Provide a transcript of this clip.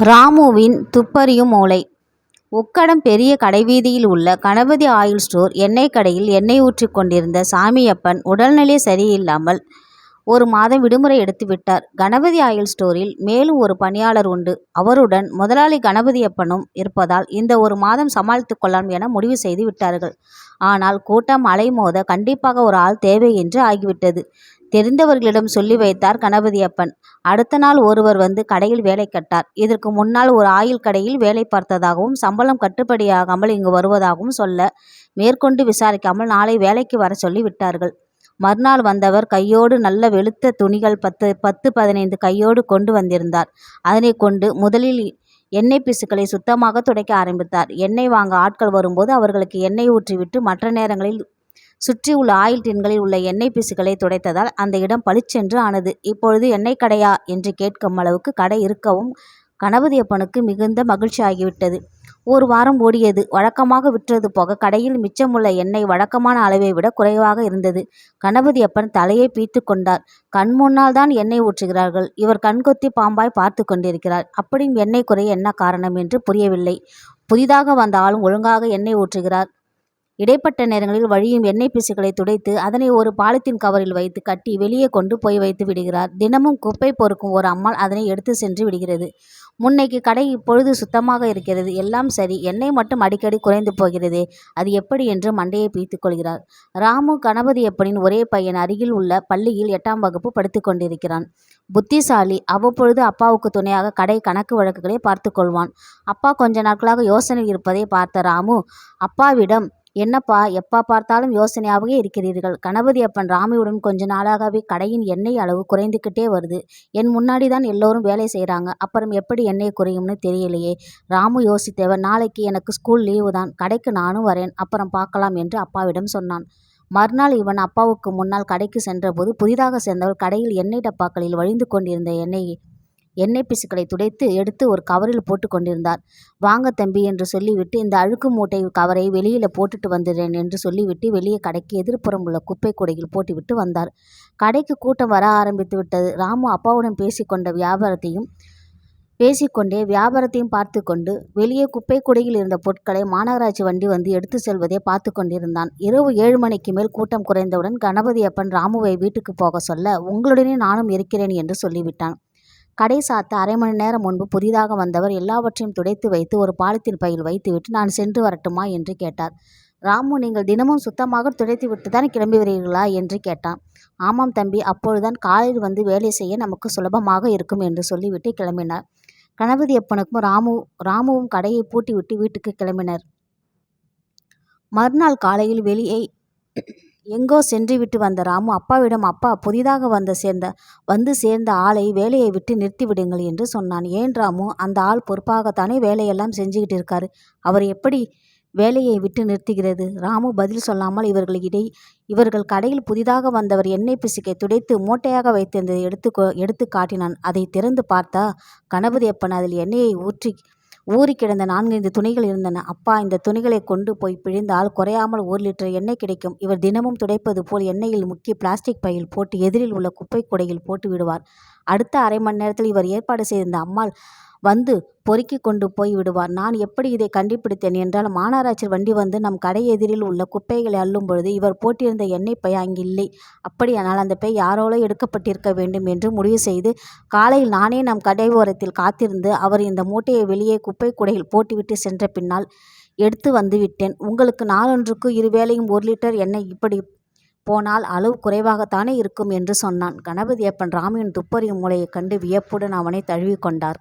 ராமுவின் துப்பறியும் மூளை. உக்கடம் பெரிய கடைவீதியில் உள்ள கணபதி ஆயில் ஸ்டோர் எண்ணெய் கடையில் எண்ணெய் ஊற்றிக் கொண்டிருந்த சாமியப்பன் உடல்நிலை சரியில்லாமல் ஒரு மாதம் விடுமுறை எடுத்து விட்டார். கணபதி ஆயில் ஸ்டோரில் மேலும் ஒரு பணியாளர் உண்டு. அவருடன் முதலாளி கணபதியப்பனும் இருப்பதால் இந்த ஒரு மாதம் சமாளித்துக் கொள்ளலாம் என முடிவு செய்து விட்டார்கள். ஆனால் கூட்டம் அலைமோத கண்டிப்பாக ஒரு ஆள் தேவை என்று ஆகிவிட்டது. தெரிந்தவர்களிடம் சொல்லி வைத்தார் கணபதியப்பன். அடுத்த நாள் ஒருவர் வந்து கடையில் வேலை கட்டார் இதற்கு முன்னால் ஒரு ஆயில் கடையில் வேலை பார்த்ததாகவும் சம்பளம் கட்டுப்படியாகாமல் இங்கு வருவதாகவும் சொல்ல மேற்கொண்டு விசாரிக்காமல் நாளை வேலைக்கு வரச் சொல்லி விட்டார்கள். மறுநாள் வந்தவர் கையோடு நல்ல வெளுத்த துணிகள் பத்து பத்து பதினைந்து கையோடு கொண்டு வந்திருந்தார். அதனைக் கொண்டு முதலில் எண்ணெய் பிசுக்களை சுத்தமாக துடைக்க ஆரம்பித்தார். எண்ணெய் வாங்க ஆட்கள் வரும்போது அவர்களுக்கு எண்ணெய் ஊற்றிவிட்டு மற்ற நேரங்களில் சுற்றி உள்ள ஆயில் டின்களில் உள்ள எண்ணெய் பிசுக்களை துடைத்ததால் அந்த இடம் பளிச்சென்று ஆனது. இப்பொழுது எண்ணெய் கடையா? என்று கேட்கும் அளவுக்கு கடை இருக்கவும் கணபதியப்பனுக்கு மிகுந்த மகிழ்ச்சி ஆகிவிட்டது ஒரு வாரம் ஓடியது. வழக்கமாக விற்றது போக கடையில் மிச்சமுள்ள எண்ணெய் வழக்கமான அளவை விட குறைவாக இருந்தது. கணபதியப்பன் தலையை பிய்த்துக் கொண்டார். கண் முன்னால் தான் எண்ணெய் ஊற்றுகிறார்கள். இவர் கண்கொத்தி பாம்பாய் பார்த்து கொண்டிருக்கிறார். அப்படியும் எண்ணெய் குறைய என்ன காரணம் என்று புரியவில்லை. புதிதாக வந்த ஆளும் ஒழுங்காக எண்ணெய் ஊற்றுகிறார். இடைப்பட்ட நேரங்களில் வழியும் எண்ணெய் பிசுக்களை துடைத்து அதனை ஒரு பாலித்தீன் கவரில் வைத்து கட்டி வெளியே கொண்டு போய் வைத்து விடுகிறார். தினமும் குப்பை பொறுக்கும் ஒரு அம்மாள் அதனை எடுத்து சென்று விடுகிறது. முன்னைக்கு கடை இப்பொழுது சுத்தமாக இருக்கிறது. எல்லாம் சரி எண்ணெய் மட்டும் அடிக்கடி குறைந்து போகிறதே அது எப்படி என்று மண்டையை பிய்த்துக் கொள்கிறார். ராமு கணபதியப்பனின் ஒரே பையன் அருகில் உள்ள பள்ளியில் எட்டாம் வகுப்பு படித்துக் கொண்டிருக்கிறான். புத்திசாலி. அவ்வப்பொழுது அப்பாவுக்கு துணையாக கடை கணக்கு வழக்குகளை பார்த்து கொள்வான். அப்பா கொஞ்ச நாட்களாக யோசனை இருப்பதை பார்த்த ராமு அப்பாவிடம் என்னப்பா எப்பா பார்த்தாலும் யோசனையாகவே இருக்கிறீர்கள். கணபதியப்பன் ராமியுடன் கொஞ்ச நாளாகவே கடையின் எண்ணெய் அளவு குறைந்துக்கிட்டே வருது. என் முன்னாடி தான் எல்லோரும் வேலை செய்கிறாங்க அப்புறம் எப்படி எண்ணெய் குறையும்னு தெரியலையே. ராமு யோசித்தேவன் நாளைக்கு எனக்கு ஸ்கூல் லீவு தான். கடைக்கு நானும் வரேன். அப்புறம் பார்க்கலாம் என்று அப்பாவிடம் சொன்னான். மறுநாள் இவன் அப்பாவுக்கு முன்னால் கடைக்கு சென்றபோது புதிதாக சேர்ந்தவள் கடையில் எண்ணெய் டப்பாக்களில் வழிந்து கொண்டிருந்த எண்ணெய் எண்ணெய் பிசுக்களை துடைத்து எடுத்து ஒரு கவரில் போட்டு கொண்டிருந்தார். வாங்க தம்பி என்று சொல்லிவிட்டு இந்த அழுக்கு மூட்டை கவரை வெளியில் போட்டுட்டு வந்துடுறேன் என்று சொல்லிவிட்டு வெளியே கடைக்கு எதிர்ப்புறம் உள்ள குப்பை கூடையில் போட்டுவிட்டு வந்தார். கடைக்கு கூட்டம் வர ஆரம்பித்து விட்டது. ராமு அப்பாவுடன் பேசிக்கொண்ட வியாபாரத்தையும் பேசிக்கொண்டே வியாபாரத்தையும் பார்த்து கொண்டு வெளியே குப்பை குடையில் இருந்த பொருட்களை மாநகராட்சி வண்டி வந்து எடுத்து செல்வதை பார்த்து கொண்டிருந்தான். இரவு ஏழு மணிக்கு மேல் கூட்டம் குறைந்தவுடன் கணபதியப்பன் ராமுவை வீட்டுக்கு போக சொல்ல உங்களுடனே நானும் இருக்கிறேன் என்று சொல்லிவிட்டான். கடை சாத்த அரை மணி நேரம் முன்பு புதிதாக வந்தவர் எல்லாவற்றையும் துடைத்து வைத்து ஒரு பாலித்தீன் பையில் வைத்துவிட்டு நான் சென்று வரட்டுமா? என்று கேட்டார். ராமு நீங்கள் தினமும் சுத்தமாக துடைத்துவிட்டுத்தான் கிளம்பி வருகிறீர்களா? என்று கேட்டான். ஆமாம் தம்பி அப்பொழுதுதான் காலையில் வந்து வேலை செய்ய நமக்கு சுலபமாக இருக்கும் என்று சொல்லிவிட்டு கிளம்பினார். கணபதியப்பனுக்கும் ராமு ராமுவும் கடையை பூட்டிவிட்டு வீட்டுக்கு கிளம்பினர். மறுநாள் காலையில் வெளியே எங்கோ சென்று விட்டு வந்த ராமு அப்பாவிடம் அப்பா புதிதாக வந்த சேர்ந்த வந்து சேர்ந்த ஆளை வேலையை விட்டு நிறுத்திவிடுங்கள் என்று சொன்னான். ஏன் ராமு அந்த ஆள் பொறுப்பாகத்தானே வேலையெல்லாம் செஞ்சுக்கிட்டு இருக்காரு. அவர் எப்படி வேலையை விட்டு நிறுத்துகிறது? ராமு பதில் சொல்லாமல் இவர்கள் இடை இவர்கள் கடையில் புதிதாக வந்தவர் எண்ணெய் பிசுக்கை துடைத்து மூட்டையாக வைத்திருந்ததை எடுத்து எடுத்து காட்டினான். அதை திறந்து பார்த்தா கணபதியப்பன் அதில் எண்ணெயை ஊற்றி ஊறி கிடந்த நான்கைந்து துணிகள் இருந்தன. அப்பா இந்த துணிகளைக் கொண்டு போய் பிழிந்தால் குறையாமல் ஒரு லிட்டர் எண்ணெய் கிடைக்கும். இவர் தினமும் துடைப்பது போல் எண்ணெயில் முக்கி பிளாஸ்டிக் பையில் போட்டு எதிரில் உள்ள குப்பை கூடையில் போட்டு விடுவார். அடுத்த அரை மணி நேரத்தில் இவர் ஏற்பாடு செய்திருந்த அம்மாள் வந்து பொறுக்கி கொண்டு போய் விடுவார். நான் எப்படி இதை கண்டுபிடித்தேன் என்றால் மாநகராட்சி வண்டி வந்து நம் கடை எதிரில் உள்ள குப்பைகளை அள்ளும் பொழுது இவர் போட்டிருந்த எண்ணெய் பை அங்கில்லை. அப்படியானால் அந்த பை யாரோலோ எடுக்கப்பட்டிருக்க வேண்டும் என்று முடிவு செய்து காலையில் நானே நம் கடை ஓரத்தில் காத்திருந்து அவர் இந்த மூட்டையை வெளியே குப்பை கூடையில் போட்டுவிட்டு சென்ற பின்னால் எடுத்து வந்துவிட்டேன். உங்களுக்கு நாளொன்றுக்கு இருவேளையும் ஒரு லிட்டர் எண்ணெய் இப்படி போனால் அளவு குறைவாகத்தானே இருக்கும் என்று சொன்னான். கணபதியப்பன் ராமுவின் துப்பறியும் மூளையைக் கண்டு வியப்புடன் அவனைத் தழுவிக் கொண்டார்.